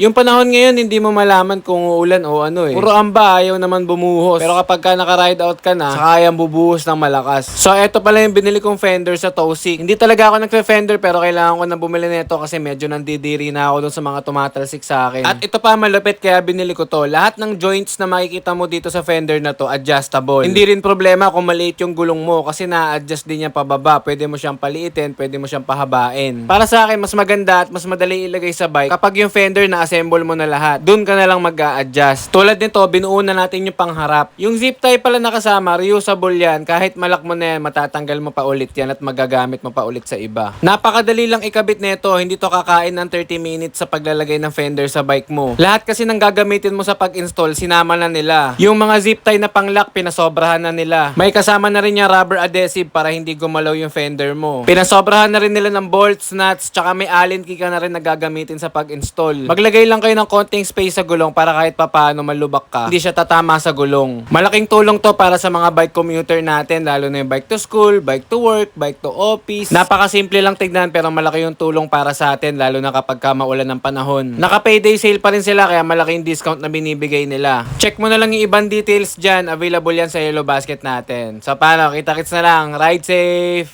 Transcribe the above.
Yung panahon ngayon, hindi mo malaman kung uulan o ano eh. Puro amba, ayaw naman bumuhos. Pero kapag ka naka-ride out ka na, saka kayang bubuhos ng malakas. So, eto pala yung binili kong fender sa Tosik. Hindi talaga ako nagfe-fender pero kailangan ko na bumili nito kasi medyo nandidiri na ako dun sa mga tumatalsik sa akin. At ito pa malupit kaya binili ko to. Lahat ng joints na makikita mo dito sa fender na to, adjustable. Hindi rin problema kung maliit yung gulong mo kasi na-adjust din niya pababa. Pwede mo siyang paliitin, pwede mo siyang pahabain. Para sa akin, mas maganda at mas madali ilagay sa bike kapag yung fender na-assemble mo na lahat. Doon ka na lang mag adjust Tulad nito, binuo na natin yung pangharap. Yung zip tie pala nakasama, reusable yan. Kahit malak mo na yan, matatanggal mo pa ulit yan at magagamit mo pa ulit sa iba. Napakadali lang ikabit nito, hindi to kakain ng 30 minutes sa paglalagay ng fender sa bike mo. Lahat kasi ng gagamitin mo sa pag-install, sinama na nila. Yung mga zip tie na panglock, pinasobrahan na nila. May kasama na rin yung rubber adhesive para hindi gumalaw yung fender mo. Pinasobrahan na rin nila ng bolts, nuts, tsaka may allen key ka na rin na gagamitin sa pag-install. Maglagay lang kayo ng konting space sa gulong para kahit papaano malubak ka, hindi siya tatama sa gulong. Malaking tulong to para sa mga bike commuter natin, lalo na yung bike to school, bike to work, bike to office. Napakasimple lang tignan pero malaki yung tulong para sa atin, lalo na kapag ka maulan ng panahon. Naka-payday sale pa rin sila kaya malaking discount na binibigay nila. Check mo na lang yung ibang details dyan, available yan sa Yellow Basket natin. So paano, kita-kits na lang, ride safe!